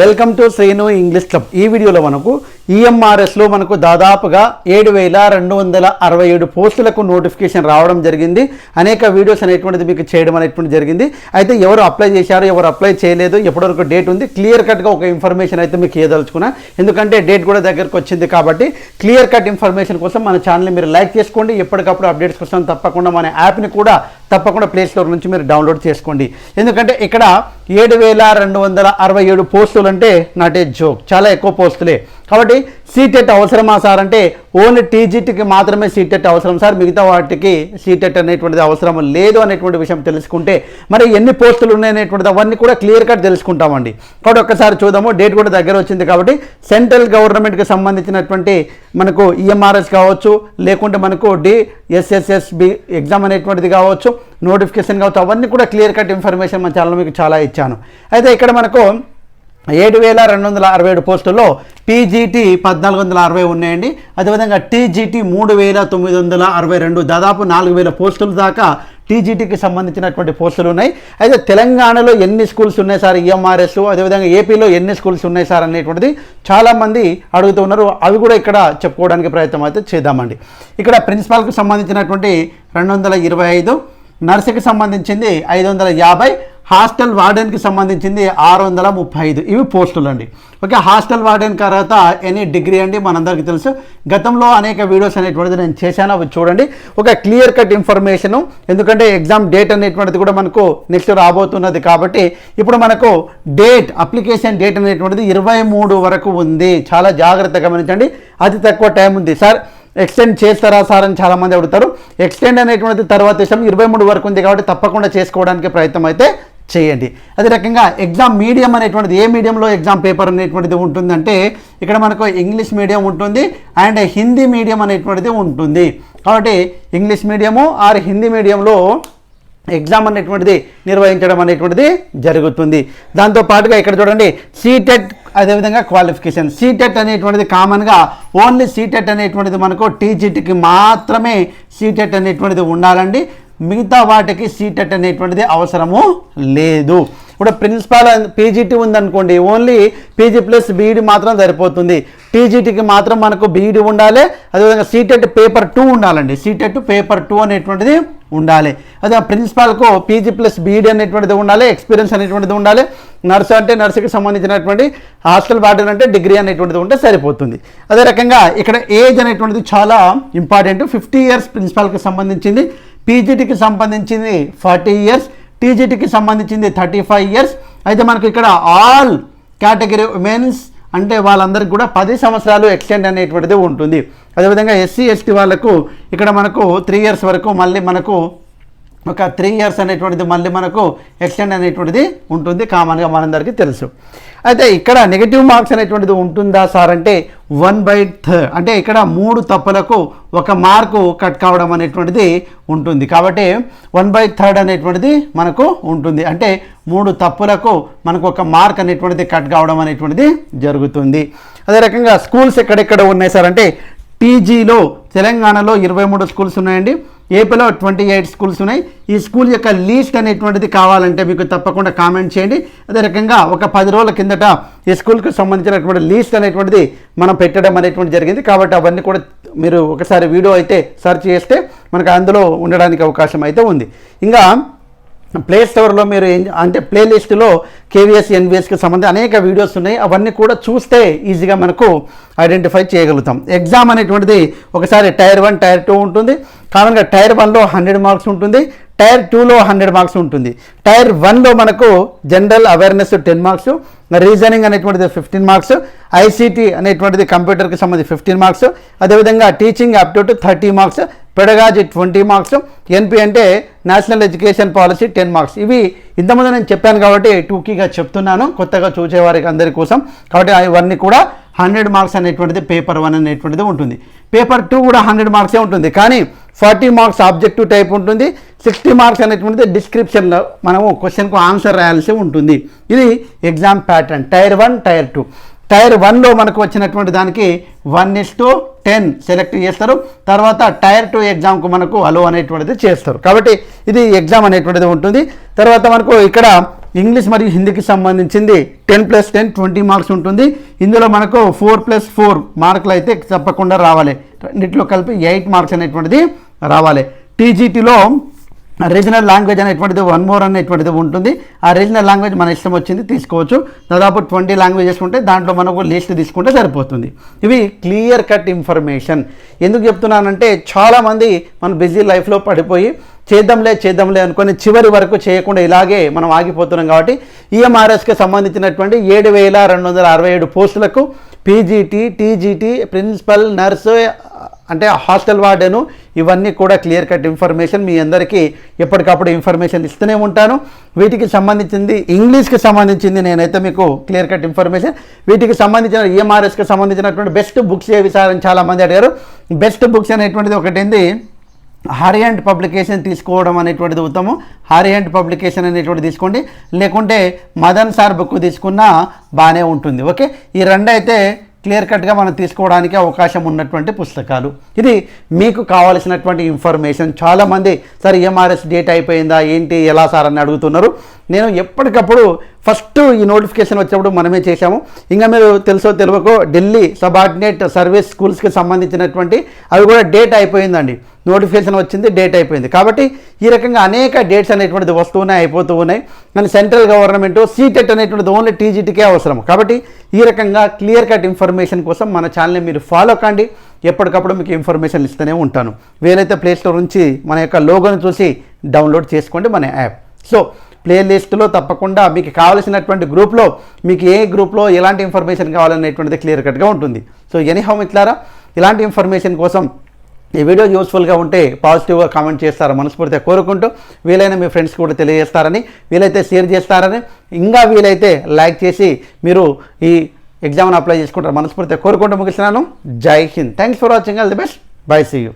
Welcome to Srinu English club. ఈ వీడియోలో మనకు ఈఎంఆర్ఎస్లో మనకు దాదాపుగా ఏడు వేల రెండు వందల అరవై ఏడు పోస్టులకు నోటిఫికేషన్ రావడం జరిగింది. అనేక వీడియోస్ అనేటువంటిది మీకు చేయడం అనేటువంటి జరిగింది. అయితే ఎవరు అప్లై చేశారు ఎవరు అప్లై చేయలేదు ఎప్పటివరకు డేట్ ఉంది క్లియర్ కట్గా ఒక ఇన్ఫర్మేషన్ అయితే మీకు ఇవ్వదలుచుకున్నా ఎందుకంటే డేట్ కూడా దగ్గరకు వచ్చింది కాబట్టి క్లియర్ కట్ ఇన్ఫర్మేషన్ కోసం మన ఛానల్ని మీరు లైక్ చేసుకోండి. ఎప్పటికప్పుడు అప్డేట్స్ కోసం తప్పకుండా మన యాప్ని కూడా తప్పకుండా ప్లేస్టోర్ నుంచి మీరు డౌన్లోడ్ చేసుకోండి. ఎందుకంటే ఇక్కడ ఏడు వేల రెండు వందల అరవై ఏడు పోస్టులు అంటే నాట్ ఏ జోక్. చాలా ఎక్కువ పోస్టులే. కాబట్టి సీటెట్ అవసరమా సార్? అంటే ఓన్లీ టీజీటీకి మాత్రమే సీటెట్ అవసరం సార్. మిగతా వాటికి సీటెట్ అనేటువంటిది అవసరం లేదు అనేటువంటి విషయం తెలుసుకుంటే మరి ఎన్ని పోస్టులు ఉన్నాయనేటువంటిది అవన్నీ కూడా క్లియర్ కట్ తెలుసుకుంటామండి. కాబట్టి ఒక్కసారి చూద్దాము. డేట్ కూడా దగ్గర వచ్చింది కాబట్టి సెంట్రల్ గవర్నమెంట్కి సంబంధించినటువంటి మనకు ఈఎంఆర్ఎస్ కావచ్చు లేకుంటే మనకు డిఎస్ఎస్ఎస్బి ఎగ్జామ్ అనేటువంటిది కావచ్చు నోటిఫికేషన్ కావచ్చు అవన్నీ కూడా క్లియర్ కట్ ఇన్ఫర్మేషన్ మన ఛానల్ మీకు చాలా ఇచ్చాను. అయితే ఇక్కడ మనకు ఏడు వేల రెండు వందల అరవై ఏడు పోస్టుల్లో పీజీటీ పద్నాలుగు వందల అరవై ఉన్నాయండి. అదేవిధంగా టీజీటీ మూడు వేల తొమ్మిది వందల అరవై రెండు దాదాపు నాలుగు వేల పోస్టుల దాకా టీజీటీకి సంబంధించినటువంటి పోస్టులు ఉన్నాయి. అయితే తెలంగాణలో ఎన్ని స్కూల్స్ ఉన్నాయి సార్? ఈఎంఆర్ఎస్ అదేవిధంగా ఏపీలో ఎన్ని స్కూల్స్ ఉన్నాయి సార్ అనేటువంటిది చాలామంది అడుగుతున్నారు అవి కూడా ఇక్కడ చెప్పుకోవడానికి ప్రయత్నం అయితే చేద్దామండి. ఇక్కడ ప్రిన్సిపాల్కి సంబంధించినటువంటి రెండు వందల ఇరవై ఐదు నర్సుకి సంబంధించింది ఐదు వందల యాభై హాస్టల్ వార్డెన్కి సంబంధించింది ఆరు వందల ముప్పై ఐదు. ఇవి పోస్టులు అండి ఓకే హాస్టల్ వార్డెన్ తర్వాత ఎనీ డిగ్రీ అండి మనందరికీ తెలుసు. గతంలో అనేక వీడియోస్ అనేటువంటిది నేను చేశాను అవి చూడండి. ఒక క్లియర్ కట్ ఇన్ఫర్మేషను ఎందుకంటే ఎగ్జామ్ డేట్ అనేటువంటిది కూడా మనకు నెక్స్ట్ రాబోతున్నది కాబట్టి ఇప్పుడు మనకు డేట్ అప్లికేషన్ డేట్ అనేటువంటిది ఇరవై మూడు వరకు ఉంది. చాలా జాగ్రత్తగా గమనించండి. అతి తక్కువ టైం ఉంది. సార్ ఎక్స్టెండ్ చేస్తారా సార్ అని చాలామంది అడుగుతారు. ఎక్స్టెండ్ అనేటువంటిది తర్వాత విషయం ఇరవై మూడు వరకు ఉంది కాబట్టి తప్పకుండా చేసుకోవడానికి ప్రయత్నం అయితే చేయండి. అదే రకంగా ఎగ్జామ్ మీడియం అనేటువంటిది ఏ మీడియంలో ఎగ్జామ్ పేపర్ అనేటువంటిది ఉంటుందంటే ఇక్కడ మనకు ఇంగ్లీష్ మీడియం ఉంటుంది అండ్ హిందీ మీడియం అనేటువంటిది ఉంటుంది. కాబట్టి ఇంగ్లీష్ మీడియము ఆర్ హిందీ మీడియంలో ఎగ్జామ్ అనేటువంటిది నిర్వహించడం అనేటువంటిది జరుగుతుంది. దాంతో పాటుగా ఇక్కడ చూడండి సీటెట్ అదేవిధంగా క్వాలిఫికేషన్ సీటెట్ అనేటువంటిది కామన్గా ఓన్లీ సీటెట్ అనేటువంటిది మనకు టీజీటీకి మాత్రమే సీటెట్ అనేటువంటిది ఉండాలండి. మిగతా వాటికి సీటెట్ అనేటువంటిది అవసరము లేదు. ఇప్పుడు ప్రిన్సిపాల్ పీజీటీ ఉందనుకోండి ఓన్లీ పీజీ ప్లస్ బీఈడి మాత్రం సరిపోతుంది. టీజీటీకి మాత్రం మనకు బీఈడి ఉండాలి అదేవిధంగా సీటెట్ పేపర్ టూ ఉండాలండి. సీటెట్ పేపర్ టూ అనేటువంటిది ఉండాలి. అదే ప్రిన్సిపాల్కు పీజీ ప్లస్ బీఈడి అనేటువంటిది ఉండాలి ఎక్స్పీరియన్స్ అనేటువంటిది ఉండాలి. నర్సు అంటే నర్సుకి సంబంధించినటువంటి హాస్టల్ వార్డెన్ అంటే డిగ్రీ అనేటువంటిది ఉంటే సరిపోతుంది. అదే రకంగా ఇక్కడ ఏజ్ అనేటువంటిది చాలా ఇంపార్టెంట్. ఫిఫ్టీ ఇయర్స్ ప్రిన్సిపాల్కి సంబంధించింది. పీజీటీకి సంబంధించింది ఫార్టీ ఇయర్స్ టీజీటీకి సంబంధించింది థర్టీ ఫైవ్ ఇయర్స్. అయితే మనకు ఇక్కడ ఆల్ కేటగిరీ ఉమెన్స్ అంటే వాళ్ళందరికీ కూడా పది సంవత్సరాలు ఎక్స్టెండ్ అనేటువంటిది ఉంటుంది. అదేవిధంగా ఎస్సీ ఎస్టీ వాళ్ళకు ఇక్కడ మనకు త్రీ ఇయర్స్ వరకు మళ్ళీ మనకు ఒక త్రీ ఇయర్స్ అనేటువంటిది మళ్ళీ మనకు ఎక్స్టెండ్ అనేటువంటిది ఉంటుంది. కామన్గా మనందరికీ తెలుసు. అయితే ఇక్కడ నెగిటివ్ మార్క్స్ అనేటువంటిది ఉంటుందా సార్ అంటే వన్ బై థర్డ్ అంటే ఇక్కడ మూడు తప్పులకు ఒక మార్కు కట్ కావడం అనేటువంటిది ఉంటుంది. కాబట్టి వన్ బై థర్డ్ అనేటువంటిది మనకు ఉంటుంది. అంటే మూడు తప్పులకు మనకు ఒక మార్క్ అనేటువంటిది కట్ కావడం అనేటువంటిది జరుగుతుంది. అదే రకంగా స్కూల్స్ ఎక్కడెక్కడ ఉన్నాయి సార్ అంటే టీజీలో తెలంగాణలో ఇరవై మూడు స్కూల్స్ ఉన్నాయండి. ఏపీలో ట్వంటీ ఎయిట్ స్కూల్స్ ఉన్నాయి. ఈ స్కూల్ యొక్క లీస్ట్ అనేటువంటిది కావాలంటే మీకు తప్పకుండా కామెంట్ చేయండి. అదే రకంగా ఒక పది రోజుల కిందట ఈ స్కూల్కి సంబంధించినటువంటి లీస్ట్ అనేటువంటిది మనం పెట్టడం అనేటువంటి జరిగింది. కాబట్టి అవన్నీ కూడా మీరు ఒకసారి వీడియో అయితే సెర్చ్ చేస్తే మనకు అందులో ఉండడానికి అవకాశం అయితే ఉంది. ఇంకా ప్లే స్టోర్లో మీరు ఏం- అంటే ప్లేలిస్ట్లో కేవీఎస్ ఎన్విఎస్కి సంబంధించి అనేక వీడియోస్ ఉన్నాయి. అవన్నీ కూడా చూస్తే ఈజీగా మనకు ఐడెంటిఫై చేయగలుగుతాం. ఎగ్జామ్ అనేటువంటిది ఒకసారి టైర్ వన్ టైర్ టూ ఉంటుంది. కామన్గా టైర్ వన్లో హండ్రెడ్ మార్క్స్ ఉంటుంది. టైర్ టూలో హండ్రెడ్ మార్క్స్ ఉంటుంది. టైర్ వన్లో మనకు general awareness ten marks reasoning అనేటువంటిది ఫిఫ్టీన్ మార్క్స్ ఐసీటీ అనేటువంటిది కంప్యూటర్కి సంబంధించి ఫిఫ్టీన్ మార్క్స్ అదేవిధంగా teaching up to thirty marks pedagogy twenty marks NEP అంటే national education policy ten marks. ఇవి ఇంతకుముందు నేను చెప్పాను కాబట్టి టూకీగా చెప్తున్నాను కొత్తగా చూసేవారికి అందరి కోసం. కాబట్టి ఇవన్నీ కూడా హండ్రెడ్ మార్క్స్ అనేటువంటిది పేపర్ వన్ అనేటువంటిది ఉంటుంది. పేపర్ టూ కూడా హండ్రెడ్ మార్క్సే ఉంటుంది. కానీ ఫార్టీ మార్క్స్ ఆబ్జెక్టివ్ టైప్ ఉంటుంది సిక్స్టీ మార్క్స్ అనేటువంటిది డిస్క్రిప్షన్లో మనము క్వశ్చన్కు ఆన్సర్ రాయాల్సి ఉంటుంది. ఇది exam pattern tier one tier two. Tier వన్లో మనకు వచ్చినటువంటి దానికి one is to ten select చేస్తారు. తర్వాత టైర్ టూ ఎగ్జామ్కు మనకు అలో అనేటువంటిది చేస్తారు. కాబట్టి ఇది ఎగ్జామ్ అనేటువంటిది ఉంటుంది. తర్వాత మనకు ఇక్కడ ఇంగ్లీష్ మరియు హిందీకి సంబంధించింది ten plus ten twenty marks ఉంటుంది. ఇందులో మనకు ఫోర్ ప్లస్ ఫోర్ మార్కులు అయితే తప్పకుండా రావాలి. రెండిట్లో కలిపి ఎయిట్ మార్క్స్ అనేటువంటిది రావాలి. టీజీటీలో రీజనల్ లాంగ్వేజ్ అనేటువంటిది వన్ మోర్ అనేటువంటిది ఉంటుంది. ఆ రీజనల్ లాంగ్వేజ్ మన ఇష్టం వచ్చింది తీసుకోవచ్చు. దాదాపు ట్వంటీ లాంగ్వేజెస్ ఉంటే దాంట్లో మనకు లిస్ట్ తీసుకుంటే సరిపోతుంది. ఇవి క్లియర్ కట్ ఇన్ఫర్మేషన్ ఎందుకు చెప్తున్నానంటే చాలామంది మన బిజీ లైఫ్లో పడిపోయి చేద్దాంలే చేద్దాంలే అనుకొని చివరి వరకు చేయకుండా ఇలాగే మనం ఆగిపోతున్నాం కాబట్టి ఈఎంఆర్ఎస్కి సంబంధించినటువంటి ఏడు వేల రెండు వందల అరవై ఏడు పోస్టులకు పీజీటీ టీజీటీ ప్రిన్సిపల్ నర్సు అంటే హాస్టల్ వార్డెను ఇవన్నీ కూడా క్లియర్ కట్ ఇన్ఫర్మేషన్ మీ అందరికీ ఎప్పటికప్పుడు ఇన్ఫర్మేషన్ ఇస్తూనే ఉంటాను. వీటికి సంబంధించింది ఇంగ్లీష్కి సంబంధించింది నేనైతే మీకు క్లియర్ కట్ ఇన్ఫర్మేషన్. వీటికి సంబంధించిన ఈఎంఆర్ఎస్కి సంబంధించినటువంటి బెస్ట్ బుక్స్ ఏ సార్ చాలామంది అడిగారు. బెస్ట్ బుక్స్ అనేటువంటిది ఒకటేంది అండ్ పబ్లికేషన్ తీసుకోవడం అనేటువంటిది ఉత్తమం. హారియంట్ పబ్లికేషన్ అనేటువంటిది తీసుకోండి. లేకుంటే మదన్ సార్ బుక్ తీసుకున్నా బాగానే ఉంటుంది. ఓకే? ఈ రెండు అయితే క్లియర్ కట్గా మనం తీసుకోవడానికి అవకాశం ఉన్నటువంటి పుస్తకాలు. ఇది మీకు కావాల్సినటువంటి ఇన్ఫర్మేషన్. చాలామంది సార్ ఎంఆర్ఎస్ డేట్ అయిపోయిందా? ఏంటి? ఎలా సార్? అని అడుగుతున్నారు. నేను ఎప్పటికప్పుడు ఫస్ట్ ఈ నోటిఫికేషన్ వచ్చినప్పుడు మనమే చేశాము. ఇంకా మీరు తెలుసో తెలియకో ఢిల్లీ సబార్డినేట్ సర్వీస్ స్కూల్స్కి సంబంధించినటువంటి అవి కూడా డేట్ అయిపోయిందండి. నోటిఫికేషన్ వచ్చింది డేట్ అయిపోయింది. కాబట్టి ఈ రకంగా అనేక డేట్స్ అనేటువంటిది వస్తూనే అయిపోతూ ఉన్నాయి. కానీ సెంట్రల్ గవర్నమెంట్ సీటెట్ అనేటువంటిది ఓన్లీ టీజీటీకే అవసరం. కాబట్టి ఈ రకంగా క్లియర్ కట్ ఇన్ఫర్మేషన్ కోసం మన ఛానల్ని మీరు ఫాలో కండి. ఎప్పటికప్పుడు మీకు ఇన్ఫర్మేషన్ ఇస్తూనే ఉంటాను. వేరైతే ప్లేస్టోర్ నుంచి మన యొక్క లోగోని చూసి డౌన్లోడ్ చేసుకోండి మన యాప్. సో ప్లేలిస్ట్లో తప్పకుండా మీకు కావలసినటువంటి గ్రూప్లో మీకు ఏ గ్రూప్లో ఎలాంటి ఇన్ఫర్మేషన్ కావాలనేటువంటిది క్లియర్ కట్గా ఉంటుంది. సో ఎనీహౌ మిత్రులారా ఇలాంటి ఇన్ఫర్మేషన్ కోసం ఈ వీడియో యూస్ఫుల్గా ఉంటే పాజిటివ్గా కామెంట్ చేస్తారా మనస్ఫూర్తిగా కోరుకుంటూ వీలైన మీ ఫ్రెండ్స్ కూడా తెలియజేస్తారని వీలైతే షేర్ చేస్తారని ఇంకా వీలైతే లైక్ చేసి మీరు ఈ ఎగ్జామ్ని అప్లై చేసుకుంటారు మనస్ఫూర్తిగా కోరుకుంటూ ముగిస్తున్నాను. జై Hind. Thanks for watching all the best bye see you